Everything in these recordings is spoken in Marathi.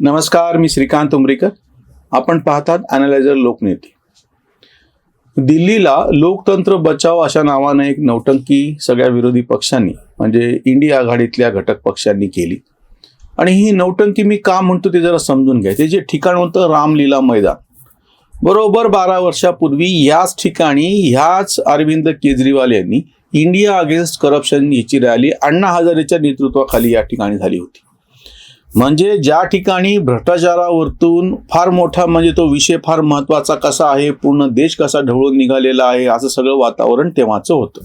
नमस्कार मी श्रीकांत उमरीकर. आपण पाहतात अॅनालायझर लोकनेते. दिल्लीला लोकतंत्र बचाव अशा नावानं एक नौटंकी सगळ्या विरोधी पक्षांनी म्हणजे इंडिया आघाडीतल्या घटक पक्षांनी केली. आणि ही नौटंकी मी का म्हणतो ते जरा समजून घ्या. ते जे ठिकाण होतं रामलीला मैदान. बरोबर बारा वर्षापूर्वी याच ठिकाणी ह्याच अरविंद केजरीवाल यांनी इंडिया अगेन्स्ट करप्शन याची रॅली अण्णा हजारेच्या नेतृत्वाखाली या ठिकाणी झाली होती. म्हणजे ज्या ठिकाणी भ्रष्टाचारावरतून फार मोठा म्हणजे तो विषय फार महत्त्वाचा कसा आहे पूर्ण देश कसा ढवळून निघालेला आहे असं सगळं वातावरण तेव्हाचं होतं.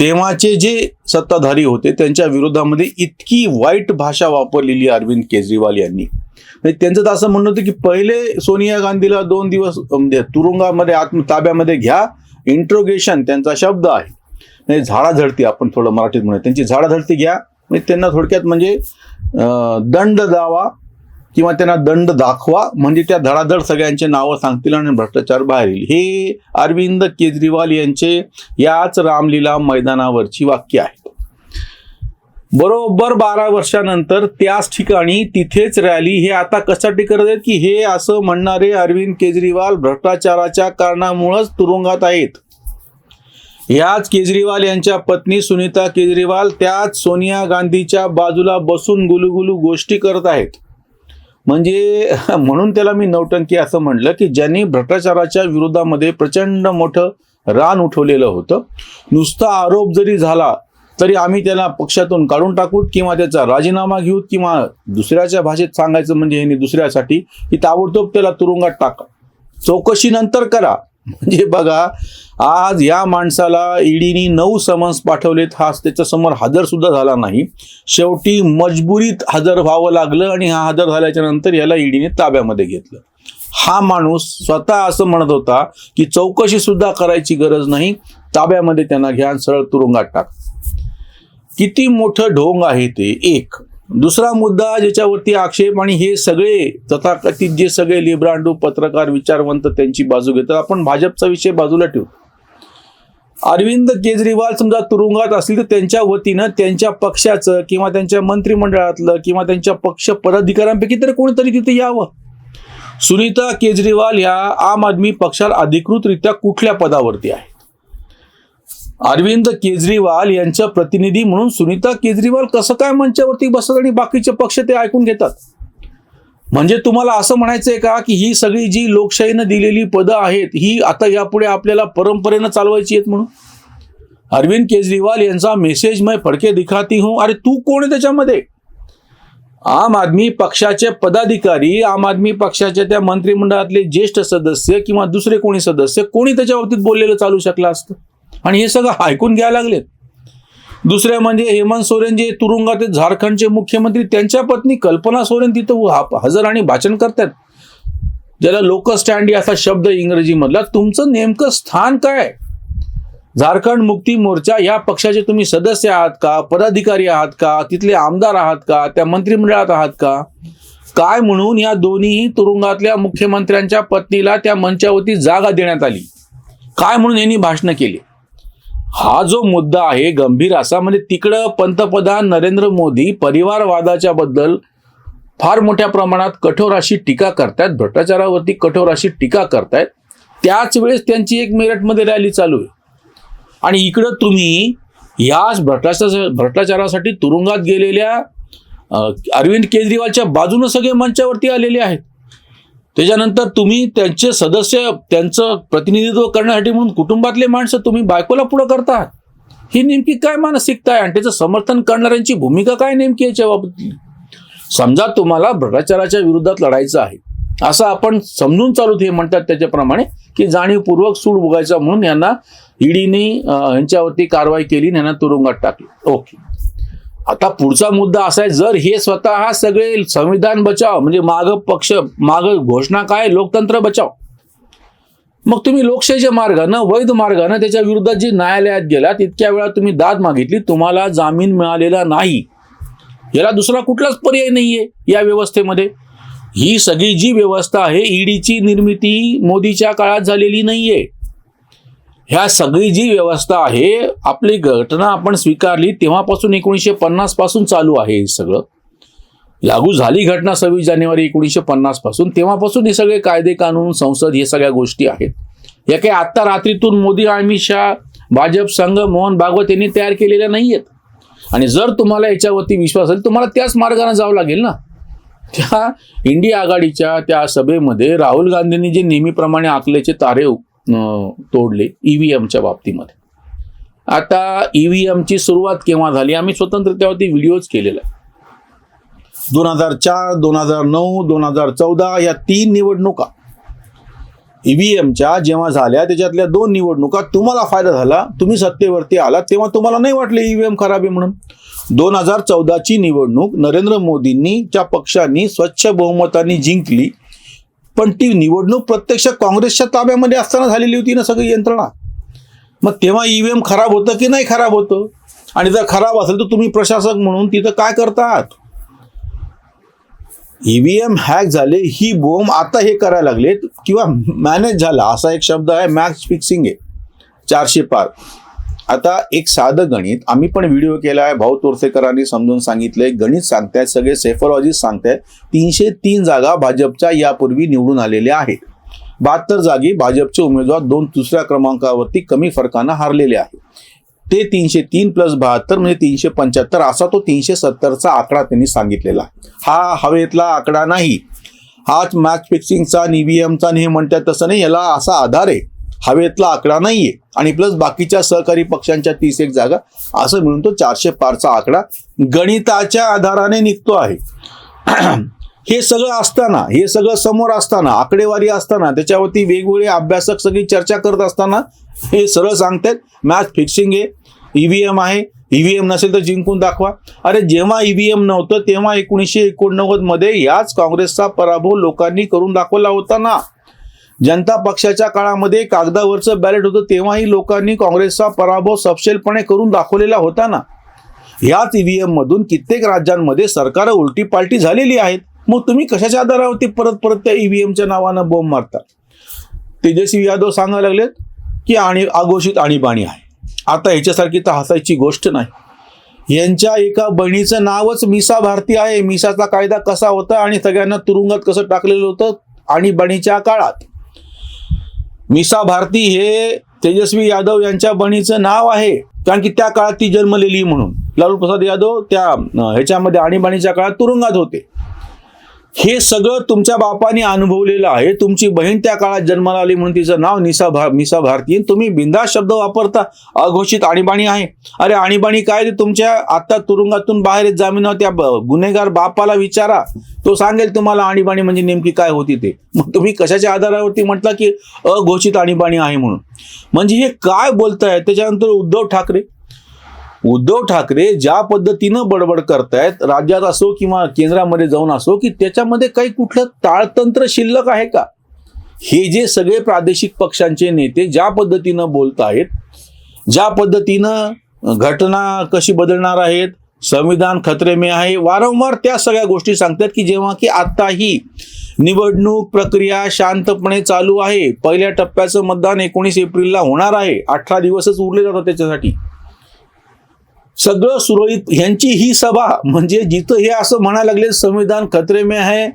तेव्हाचे जे सत्ताधारी होते त्यांच्या विरोधामध्ये इतकी वाईट भाषा वापरलेली अरविंद केजरीवाल यांनी. म्हणजे त्यांचं तर असं म्हणणं होतं की पहिले सोनिया गांधीला दोन दिवस म्हणजे तुरुंगामध्ये आत्म ताब्यामध्ये घ्या इंट्रोगेशन त्यांचा शब्द आहे. म्हणजे झाडाझडती आपण थोडं मराठीत म्हणूया त्यांची झाडाझडती घ्या म्हणजे त्यांना थोडक्यात म्हणजे दंड द्यावा किंवा त्यांना दंड दाखवा म्हणजे त्या धडाधड सगळ्यांचे नावं सांगतील आणि भ्रष्टाचार बाहेर येईल. हे अरविंद केजरीवाल यांचे याच रामलीला मैदानावरची वाक्य आहेत बरोबर बारा वर्षानंतर त्याच ठिकाणी तिथेच रॅली. हे आता कशासाठी करत आहेत? की हे असं म्हणणारे अरविंद केजरीवाल भ्रष्टाचाराच्या कारणामुळेच तुरुंगात आहेत. याच केजरीवाल यांच्या पत्नी सुनीता केजरीवाल त्याच सोनिया गांधीच्या बाजूला बसून गुलुगुलू गोष्टी करत आहेत. म्हणजे म्हणून त्याला मी नौटंकी असं म्हटलं की ज्यांनी भ्रष्टाचाराच्या विरोधामध्ये प्रचंड मोठं रान उठवलेलं होतं. नुसता आरोप जरी झाला तरी आम्ही त्याला पक्षातून काढून टाकूत किंवा त्याचा राजीनामा घेऊत किंवा दुसऱ्याच्या भाषेत सांगायचं म्हणजे हे दुसऱ्यासाठी की ताबडतोब त्याला तुरुंगात टाका. चौकशीनंतर करा. म्हणजे बघा आज या माणसाला ईडीनी नऊ समन्स पाठवलेत हा त्याच्यासमोर हजर सुद्धा झाला नाही. शेवटी मजबुरीत हजर व्हावं लागलं आणि हा हजर झाल्याच्यानंतर याला ईडीने ताब्यामध्ये घेतलं. हा माणूस स्वतः असं म्हणत होता की चौकशी सुद्धा करायची गरज नाही ताब्यामध्ये त्यांना घ्या सरळ तुरुंगात टाक. किती मोठं ढोंग आहे ते? एक. दुसरा मुद्दा ज्याच्यावरती आक्षेप आणि हे सगळे तथाकथित जे सगळे लिब्रांडू पत्रकार विचारवंत त्यांची बाजू घेतात. आपण भाजपचा विषय बाजूला ठेवू. अरविंद केजरीवाल समजा तुरुंगात असतील तर त्यांच्या वतीनं त्यांच्या पक्षाचं किंवा त्यांच्या मंत्रिमंडळातलं किंवा त्यांच्या पक्ष पदाधिकाऱ्यांपैकी तर कोणीतरी तिथे यावं. सुनीता केजरीवाल ह्या आम आदमी पक्षाला अधिकृतरित्या कुठल्या पदावरती आहे? अरविंद केजरीवाल यांच्या प्रतिनिधी म्हणून सुनीता केजरीवाल कसं काय मंचावरती बसतात आणि बाकीचे पक्ष ते ऐकून घेतात? म्हणजे तुम्हाला असं म्हणायचंय का की ही सगळी जी लोकशाहीनं दिलेली पदं आहेत ही आता यापुढे आपल्याला परंपरेनं चालवायची आहेत म्हणून? अरविंद केजरीवाल यांचा मेसेज मैं फडके दिखाती हूं. अरे तू कोण आहे त्याच्यामध्ये? आम आदमी पक्षाचे पदाधिकारी आम आदमी पक्षाच्या त्या मंत्रिमंडळातले ज्येष्ठ सदस्य किंवा दुसरे कोणी सदस्य कोणी त्याच्या बाबतीत बोललेलं चालू शकलं असतं? आणि हे सगळं ऐकून घ्यायला लागलेत. दुसरे म्हणजे हेमंत सोरेन जे तुरुंगात झारखंडचे मुख्यमंत्री त्यांच्या पत्नी कल्पना सोरेन तिथं हजर आणि भाषण करतात. ज्याला लोक स्टँड असा शब्द इंग्रजीमधला तुमचं नेमकं स्थान काय झारखंड मुक्ती मोर्चा या पक्षाचे तुम्ही सदस्य आहात का? पदाधिकारी आहात का? तिथले आमदार आहात का? त्या मंत्रिमंडळात आहात का? काय म्हणून या दोन्ही तुरुंगातल्या मुख्यमंत्र्यांच्या पत्नीला त्या मंचावरती जागा देण्यात आली? काय म्हणून यांनी भाषणं केली? हा जो मुद्दा आहे गंभीर असा म्हणजे तिकडं पंतप्रधान नरेंद्र मोदी परिवारवादाच्या बद्दल फार मोठ्या प्रमाणात कठोर अशी टीका करतायत भ्रष्टाचारावरती कठोर अशी टीका करतायत. त्याच वेळेस त्यांची एक मेरठमध्ये रॅली चालू आहे. आणि इकडं तुम्ही याच भ्रष्टाचार भ्रष्टाचारासाठी तुरुंगात गेलेल्या अरविंद केजरीवालच्या बाजूनं सगळे मंचावरती आलेले आहेत. त्याच्यानंतर तुम्ही त्यांचे सदस्य त्यांचं प्रतिनिधित्व करण्यासाठी म्हणून कुटुंबातले माणसं तुम्ही बायकोला पुढं करता ही नेमकी काय मानसिकता आहे? आणि त्याचं समर्थन करणाऱ्यांची भूमिका काय नेमकी याच्या बाबतीत? समजा तुम्हाला भ्रष्टाचाराच्या विरोधात लढायचं आहे. असं आपण समजून चालू हे म्हणतात त्याच्याप्रमाणे की जाणीवपूर्वक सूड उगायचा म्हणून यांना ईडीने यांच्यावरती कारवाई केली आणि यांना तुरुंगात टाकली. ओके. आता पुढचा मुद्दा असा आहे जर हे स्वतः सगळे संविधान बचाव म्हणजे माग पक्ष माग घोषणा काय लोकतंत्र बचाव. मग तुम्ही लोकशाहीच्या मार्गानं वैध मार्गानं त्याच्या विरुद्ध जी न्यायालयात गेला तितक्या वेळा तुम्ही दाद मागितली तुम्हाला जामीन मिळालेला नाही. याला दुसरा कुठलाच पर्याय नाहीये या व्यवस्थेमध्ये. ही सगळी जी व्यवस्था आहे ईडीची निर्मिती मोदीच्या काळात झालेली नाहीये. ह्या सगळी जी व्यवस्था आहे आपली घटना आपण स्वीकारली तेव्हापासून एकोणीसशे पन्नासपासून चालू आहे हे सगळं. लागू झाली घटना सव्वीस जानेवारी एकोणीसशे पन्नासपासून तेव्हापासून हे सगळे कायदे कानून संसद हे सगळ्या गोष्टी आहेत. या काही आत्ता रात्रीतून मोदी अमित शहा भाजप संघ मोहन भागवत यांनी तयार केलेल्या नाही आहेत आणि जर तुम्हाला याच्यावरती विश्वास असेल तुम्हाला त्याच मार्गाने जावं लागेल ना. त्या इंडिया आघाडीच्या त्या सभेमध्ये राहुल गांधींनी जे नेहमीप्रमाणे आखल्याचे तारे तोडले ईव्हीएमच्या बाबतीमध्ये. आता ईव्हीएमची सुरुवात केव्हा झाली? आम्ही स्वतंत्र त्यावरती व्हिडिओज केलेला. आहे दोन हजार चार दोन हजार नऊ दोन हजार चौदा या तीन निवडणुका. ईव्हीएमच्या जेव्हा झाल्या त्याच्यातल्या दोन निवडणुका तुम्हाला फायदा झाला तुम्ही सत्तेवरती आला तेव्हा तुम्हाला नाही वाटले ईव्हीएम खराब आहे म्हणून. दोन हजार चौदाची निवडणूक नरेंद्र मोदींनी च्या पक्षांनी स्वच्छ बहुमताने जिंकली. पण ती निवडणूक प्रत्यक्ष काँग्रेसच्या ताब्यामध्ये असताना झालेली होती ना सगळी यंत्रणा. मग तेव्हा ईव्हीएम खराब होतं की नाही खराब होतं? आणि जर खराब असेल तर तुम्ही प्रशासक म्हणून तिथं काय करतात? ईव्हीएम हॅक झाले ही बोम आता हे करायला लागलेत किंवा मॅनेज झाला असा एक शब्द आहे मॅक्स फिक्सिंग आहे. चारशे पार. आता एक साधं गणित आम्ही पण व्हिडिओ केला आहे भाऊ तोरसेकरांनी समजून सांगितलंय गणित सांगतायत सगळे सेफॉलॉजिस्ट सांगतायत तीनशे तीन जागा भाजपच्या यापूर्वी निवडून आलेल्या आहेत. बहात्तर जागी भाजपचे उमेदवार दोन दुसऱ्या क्रमांकावरती कमी फरकानं हारलेले आहेत. ते तीनशे तीन प्लस बहात्तर म्हणजे तीनशे पंच्याहत्तर असा तो तीनशे सत्तरचा आकडा त्यांनी सांगितलेला आहे. हा हवेतला आकडा नाही. हाच मॅच फिक्सिंगचा ईव्हीएमचा हे म्हणतात तसं नाही याला असा आधार आहे. हवेतला आकडा नाहीये. आणि प्लस बाकीच्या सहकारी पक्षांच्या तीस एक जागा असं मिळून तो चारशे पारचा आकडा गणिताच्या आधाराने निघतो आहे. हे सगळं असताना हे सगळं समोर असताना आकडेवारी असताना त्याच्यावरती वेगवेगळे अभ्यासक सगळी चर्चा करत असताना हे सरळ सांगतात मॅच फिक्सिंग आहे ईव्हीएम आहे ईव्हीएम नसेल तर जिंकून दाखवा. अरे जेव्हा ईव्हीएम नव्हतं तेव्हा एकोणीसशे एकोणनव्वदमध्ये याच काँग्रेसचा पराभव लोकांनी करून दाखवला होता ना. जनता पक्षाच्या काळामध्ये कागदावरचं बॅलेट होतं तेव्हाही लोकांनी काँग्रेसचा पराभव सपशेलपणे करून दाखवलेला होता ना? याच ईव्हीएम मधून कित्येक राज्यांमध्ये सरकार उलटी पालटी झालेली आहेत. मग तुम्ही कशाच्या आधारावरती परत परत त्या ईव्हीएमच्या नावानं बॉम्ब मारता? तेजस्वी यादव सांगायला लागलेत की आणि अघोषित आणीबाणी आहे. आता ह्याच्यासारखी तर हसायची गोष्ट नाही. यांच्या एका बहिणीचं नावच मिसा भारती आहे. मिसाचा कायदा कसा होता आणि सगळ्यांना तुरुंगात कसं टाकलेलं होतं? आणीबाणीच्या काळात. मिसा भारती हे तेजस्वी यादव यांच्या बहिणीचं नाव आहे. कारण की त्या काळात ती जन्मलेली म्हणून. लालू प्रसाद यादव त्या ह्याच्यामध्ये आणीबाणीच्या काळात तुरुंगात होते. हे सगळं तुमच्या बापाने अनुभवलेलं आहे. तुमची बहीण त्या काळात जन्माला आली म्हणून तिचं नाव निसा भा मिसा भारती. तुम्ही बिंदा शब्द वापरता अघोषित आणीबाणी आहे. अरे आणीबाणी काय तुमच्या आता तुरुंगातून बाहेर येत जामिनावर त्या ब- गुन्हेगार बापाला विचारा. तो सांगेल तुम्हाला आणीबाणी म्हणजे नेमकी काय होती ते. मग तुम्ही कशाच्या आधारावरती म्हटलं की अघोषित आणीबाणी आहे म्हणून. म्हणजे हे काय बोलताय? त्याच्यानंतर उद्धव ठाकरे उद्धव ठाकरे ज्या पद्धतीनं बडबड करतायत राज्यात असो किंवा केंद्रामध्ये जाऊन असो की त्याच्यामध्ये काही कुठलं ताळतंत्र शिल्लक आहे का? हे जे सगळे प्रादेशिक पक्षांचे नेते ज्या पद्धतीनं बोलत आहेत ज्या पद्धतीनं घटना कशी बदलणार आहेत संविधान खतरे में आहे वारंवार त्या सगळ्या गोष्टी सांगतात की जेव्हा की आत्ताही निवडणूक प्रक्रिया शांतपणे चालू आहे. पहिल्या टप्प्याचं मतदान एकोणीस एप्रिलला होणार आहे. अठरा दिवसच उरले जातात त्याच्यासाठी. सगळं सुरळीत ह्यांची ही सभा म्हणजे जिथं हे असं म्हणायला लागले संविधान खतरे में आहे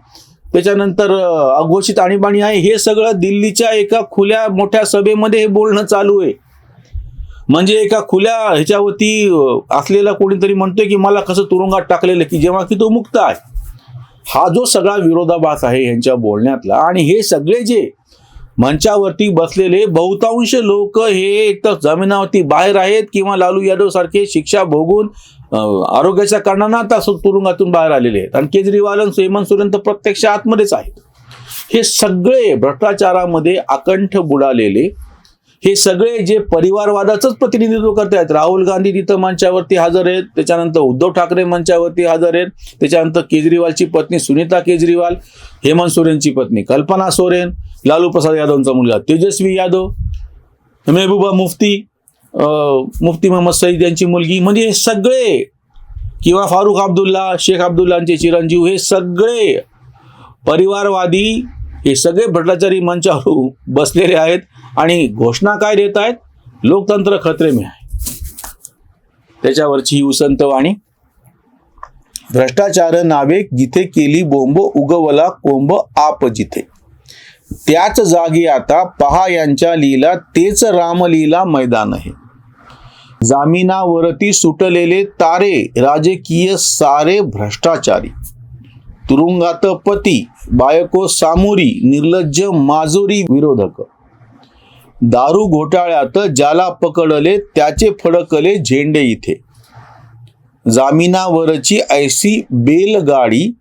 त्याच्यानंतर अघोषित आणीबाणी आहे हे सगळं दिल्लीच्या एका खुल्या मोठ्या सभेमध्ये हे बोलणं चालू आहे. म्हणजे एका खुल्या ह्याच्यावरती असलेला कोणीतरी म्हणतोय की मला कसं तुरुंगात टाकलेलं की जेव्हा की तो मुक्त आहे. हा जो सगळा विरोधाभास आहे यांच्या बोलण्यातला आणि हे सगळे जे मंचावरती बसलेले बहुतांश लोक हे एक तर जमिनावरती बाहेर आहेत किंवा लालू यादव सारखे शिक्षा भोगून आरोग्याच्या कारणानं आता तुरुंगातून बाहेर आलेले आहेत. आणि केजरीवाल आणि हेमंत सोरेन तर प्रत्यक्ष आतमध्येच आहेत. हे सगळे भ्रष्टाचारामध्ये आकंठ बुडालेले हे सगळे जे परिवारवादाचंच प्रतिनिधित्व करतायत राहुल गांधी तिथं मंचावरती हजर आहेत त्याच्यानंतर उद्धव ठाकरे मंचावरती हजर आहेत त्याच्यानंतर केजरीवालची पत्नी सुनीता केजरीवाल हेमंत सोरेनची पत्नी कल्पना सोरेन लालू प्रसाद यादवचा मुलगा तेजस्वी यादव मेहबूबा मुफ्ती मुफ्ती मोहम्मद सईद यांची मुलगी म्हणजे हे सगळे किंवा फारुख अब्दुल्ला शेख अब्दुल्लांचे चिरंजीव हे सगळे परिवारवादी हे सगळे भ्रष्टाचारी मंचावर बसलेले आहेत आणि घोषणा काय देत आहेत? लोकतंत्र खतरे में आहे. त्याच्यावरची ही उसंत वाणी. भ्रष्टाचार नावे जिथे केली बोंब उगवला कोंब आप जिथे. त्याच जागी आता पहा यांच्या लीला तेच रामलीला मैदान आहे. जामिनावरती सुटलेले तारे राजकीय सारे भ्रष्टाचारी. तुरुंगात पती बायको सामोरी निर्लज्ज माजोरी विरोधक. दारू घोटाळ्यात ज्याला पकडले त्याचे फडकले झेंडे इथे. जामिनावरची ऐसी बेलगाडी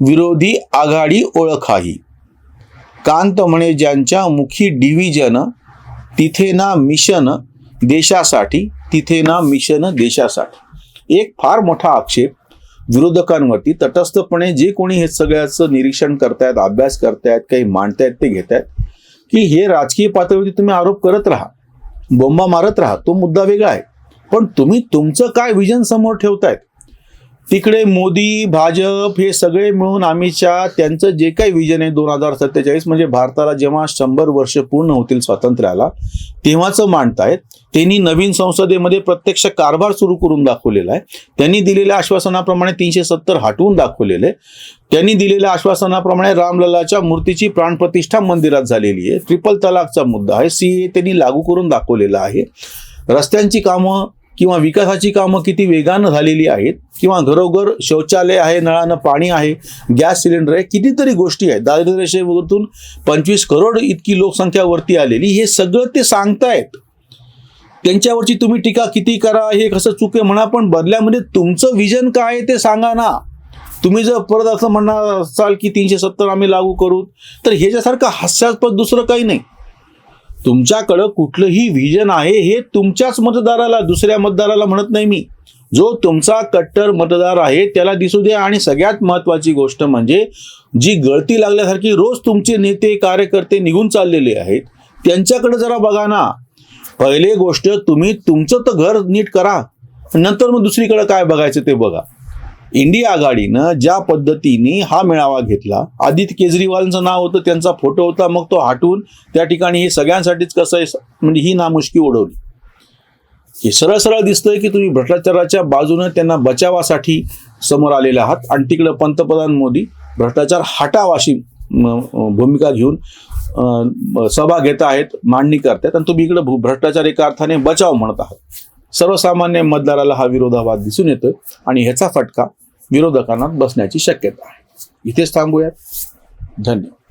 विरोधी आघाडी ओळखाही. कांत म्हणे ज्यांच्या मुखी डिव्हिजन तिथे ना मिशन देशासाठी तिथे ना मिशन देशासाठी. एक फार मोठा आक्षेप. विरोधकांवरती तटस्थपणे जे कोणी हे सगळ्याचं निरीक्षण करतायत अभ्यास करतायत काही मांडतायत ते घेतायत की हे राजकीय पातळीवरती तुम्ही आरोप करत राहा बोंबा मारत राहा तो मुद्दा वेगळा आहे. पण तुम्ही तुमचं काय विजन समोर ठेवतायत तिकडे मोदी भाजप हे सगळे मिळून आम्हीच्या त्यांचं जे काही विजन आहे दोन हजार सत्तेचाळीस म्हणजे भारताला जेव्हा शंभर वर्ष पूर्ण होतील स्वातंत्र्याला तेव्हाच मांडतायत. त्यांनी नवीन संसदेमध्ये प्रत्यक्ष कारभार सुरू करून दाखवलेला आहे. त्यांनी दिलेल्या आश्वासनाप्रमाणे तीनशे सत्तर हटवून दाखवलेले. त्यांनी दिलेल्या आश्वासनाप्रमाणे रामललाच्या मूर्तीची प्राणप्रतिष्ठा मंदिरात झालेली आहे. ट्रिपल तलाकचा मुद्दा आहे. सी त्यांनी लागू करून दाखवलेला आहे. रस्त्यांची कामं किंवा विकासाची कामं किती वेगानं झालेली आहेत किंवा घरोघर शौचालय आहे नळानं पाणी आहे गॅस सिलेंडर आहे कितीतरी गोष्टी आहेत. दारिद्र्यरेषेवरतून पंचवीस करोड इतकी लोकसंख्या वरती आलेली हे सगळं ते सांगतायत. त्यांच्यावरची तुम्ही टीका किती करा हे कसं चुक आहे म्हणा पण बदल्यामध्ये तुमचं विजन काय आहे ते सांगा ना. तुम्ही जर परत असं म्हणणार असाल की तीनशे सत्तर आम्ही लागू करू तर ह्याच्यासारखं हास्यास्पद दुसरं काही नाही. तुमच्याकडं कुठलंही व्हिजन आहे हे तुमच्याच मतदाराला दुसऱ्या मतदाराला म्हणत नाही मी. जो तुमचा कट्टर मतदार आहे त्याला दिसू द्या. आणि सगळ्यात महत्वाची गोष्ट म्हणजे जी गळती लागल्यासारखी रोज तुमचे नेते कार्यकर्ते निघून चाललेले आहेत त्यांच्याकडे जरा बघा ना. पहिले गोष्ट तुम्ही तुमचं तर घर नीट करा. नंतर मग दुसरीकडे काय बघायचं ते बघा. इंडिया आघाडीनं ज्या पद्धतीने हा मेळावा घेतला आदित्य केजरीवालचं नाव होतं त्यांचा फोटो होता मग तो हटवून त्या ठिकाणी हे सगळ्यांसाठीच कसं आहे म्हणजे ही नामुष्की उडवली हे सरळ सरळ दिसतंय की तुम्ही भ्रष्टाचाराच्या बाजूने त्यांना बचावासाठी समोर आलेले आहात. आणि तिकडं पंतप्रधान मोदी भ्रष्टाचार हटाव अशी भूमिका घेऊन सभा घेत आहेत मांडणी करतायत. आणि तुम्ही इकडे भ्रष्टाचार एका अर्थाने बचाव म्हणत आहात. सर्वसामान्य मतदाराला हा विरोधाभास दिसून येतोय. आणि ह्याचा फटका विरोधकांना बसण्याची शक्यता आहे. इथेच थांबूयात. धन्यवाद.